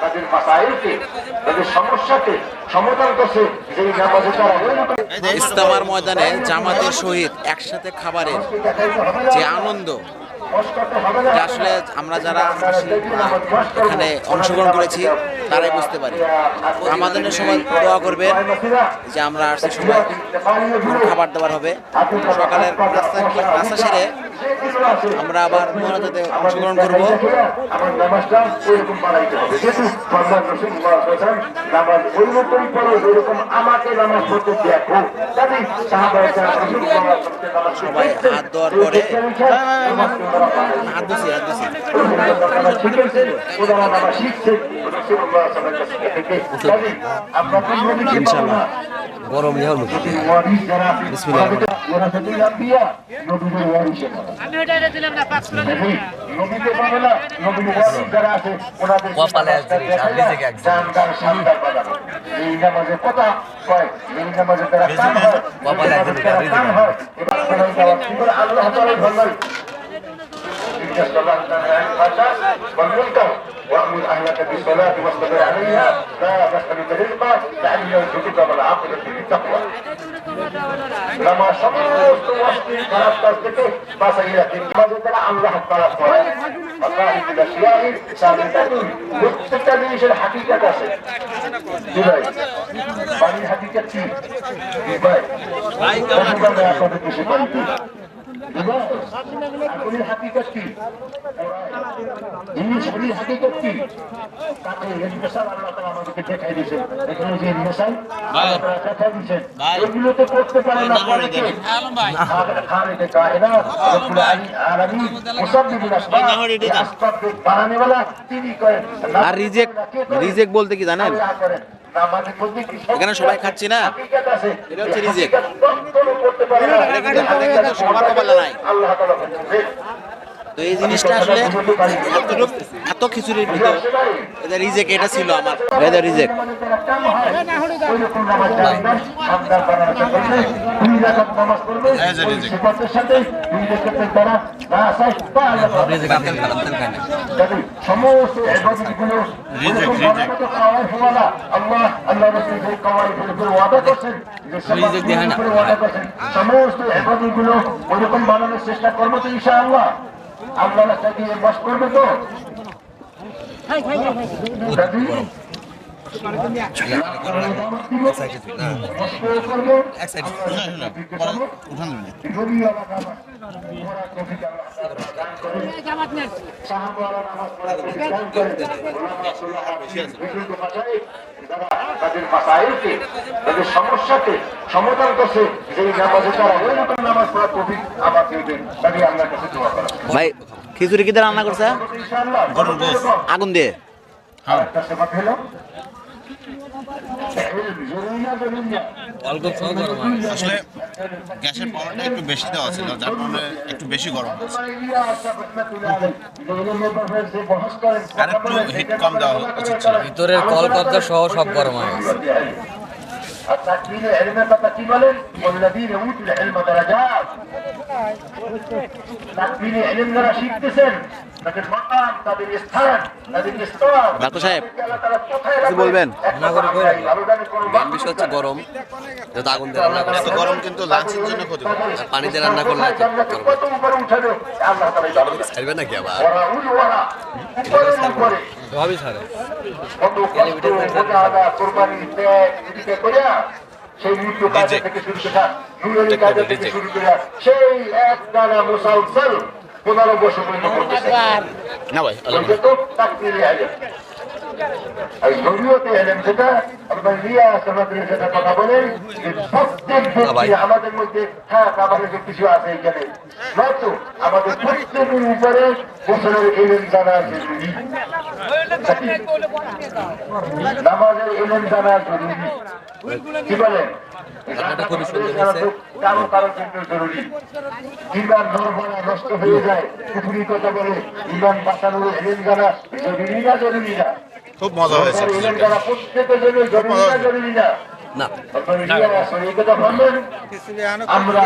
তাদের মাসাইলকে তাদের সমস্যাকে সমাধান করছে যেই নামাজে তারা ইস্তামার ময়দানে জামাতের সহিত একসাথে খাবারের যে আনন্দ আসলে আমরা যারা এখানে অংশগ্রহণ করেছি, তারাই বুঝতে পারি। আমাদের সময় দোয়া করবেন যে আমরা আসছি সময় খাবার দাবার হবে। সকালের নাস্তা নাস্তা সেরে আমরা আবার মহারাজাতে অংশগ্রহণ করব। আমার নামাজটা ওইরকম বাড়াইতে হবে। যেহেতু ভগবান রসুল্লাহ সাল্লাল্লাহু আলাইহি নামাজ ওইরকমই পড়ো যেরকম আমাকে নামাজ পড়তে দেখো। কাজেই সাহাবায়ে কেরাম রাসূলুল্লাহ সাল্লাল্লাহু আলাইহি ওয়াসাল্লামকে নামাজ সবাই হাত দেওয়ার পরে হাত দিছি হাত দিছি। শিখেছেন, ওনারা নামাজ শিখছেন, ওরা তো আম্বিয়া নবীদের ওয়ারিসে আমি ওটা দিলাম না পাঁচ কিলো নবীকে পাবে না নবীর ওয়ারিস যারা আছে ওনাদের কপালে জানদার শানদার বাজানো এই নামাজের কথা কয়? এই নামাজের দ্বারা কাম হয় কপালে একজন হয় আল্লাহ তাআলা ভালো ইনশাআল্লাহ وامر أهلك بالصلاة واصطبر عليها. لا تستمد رزقا لعل يرزقك والعاقبه للتقوى. لما شمست وسطي تركت ذكر فسيرتي مزيدنا عن لحظ طرف والله في الاشياء سابقتني وتتبعيش الحقيقة دبي. بني حقيقتي دبي. وكما ياخذ بشكل পানির হাকিকত কি জি ভাই ভাই আপনাদের কিছু বলতে আগুনের হাকিকত কি জিনিস হাকিকত কি তাকে ইনসান আল্লাহ তাআলা আমাদেরকে দেখাই দিয়েছেন এখানে যে ইনসান দেখাই দিয়েছেন এগুলো তো করতে পারে না পারে কে খালিদ কায়না রব্বুল আলামিন মুসাব্বিবুল আসবাব আসবাব বানানে वाला তিনি করেন আর রিজেক্ট রিজেক্ট বলতে কি জানেন? এখানে সবাই খাচ্ছি না এটা হচ্ছে রিজেক্ট। এটা কিন্তু সবার কপালে নাই। তো এই জিনিসটা আসলে এত খিচুড়ির ভিতর এটা রিজেক্ট এটা ছিল আমার। এটা রিজেক্ট সমস্ত এবাদতগুলো ওরকম বানানোর চেষ্টা করব তো ইনশাআল্লাহ। আল্লাহ রাস্তা দিয়ে বাস করবে তো? না কষ্ট তাদের মাসায়েলকে, তাদের সমস্যাকে সমাধান করছে যেই নামাজে তারা ওই রকম নামাজ পড়ার তৌফিক আমাকে দেন তাকে আল্লাহর কাছে দোয়া করা ভাই খিচুড়ি কি রান্না করছে? আগুন দিয়ে। হয়। আসলে গ্যাসের পাওয়ারটা একটু বেশি দেওয়া ছিল, যার কারণে একটু বেশি গরম আর একটু হিট কম দেওয়া উচিত ভিতরের কল কবজা সহ সব গরম হয়ে গেছে। التكوين علمنا تكوين والذين اوتوا العلم درجات تكوين علمنا رشيد تسن তাদের মাকাম তাদের স্থান তাদের স্তর ডাক্তার সাহেব, আল্লাহ তাআলা কোথায় কিছু বলবেন? না করে কই রাখি। মেন বিষয় হচ্ছে গরম যত আগুন দিয়ে রান্না করে এত গরম কিন্তু লাঞ্চের জন্য ক্ষতি আর পানি দিয়ে রান্না করলে তো গরম কত উপরে উঠাবে আল্লাহ তাআলা জানেন ছাড়বে নাকি আবার ওরা উল ওরা উপরে উপরে ভাবি ছাড়ে কত কষ্ট মোজাহাদা কোরবানি ত্যাগ এদিকে করিয়া সেই মৃত্যু কাজে থেকে শুরু করে নুরের কাজে থেকে শুরু করে সেই এক দানা মুসালসল পনেরো বছর পর্যন্ত করতেছে। না ভাই তো তাকদিরে আলেম আর শরীয়তে আলেম যেটা আপনার রিয়া যেটা কথা বলেন যে প্রত্যেক ব্যক্তি আমাদের মধ্যে হ্যাঁ আমাদের কিছু আছে এখানে। নয়তো আমাদের প্রত্যেকের উপরে বছরের এলেন জানা জরুরি নামাজের এলেন জানা জরুরি কি বলেন রান্নাটা খুবই সুন্দর হয়েছে। কারও কারও জন্য জরুরি। ইমান নরবরা নষ্ট হয়ে যায় পুকুরি কথা বলে ইমান বাঁচানোর এলেন জানা জরুরি না জরুরি না? খুব মজা হয়েছে। এলেন জানা প্রত্যেকের জন্য জরুরি না জরুরি না? না। আপনার রিয়া আছে, এই কথা বললেন আমরা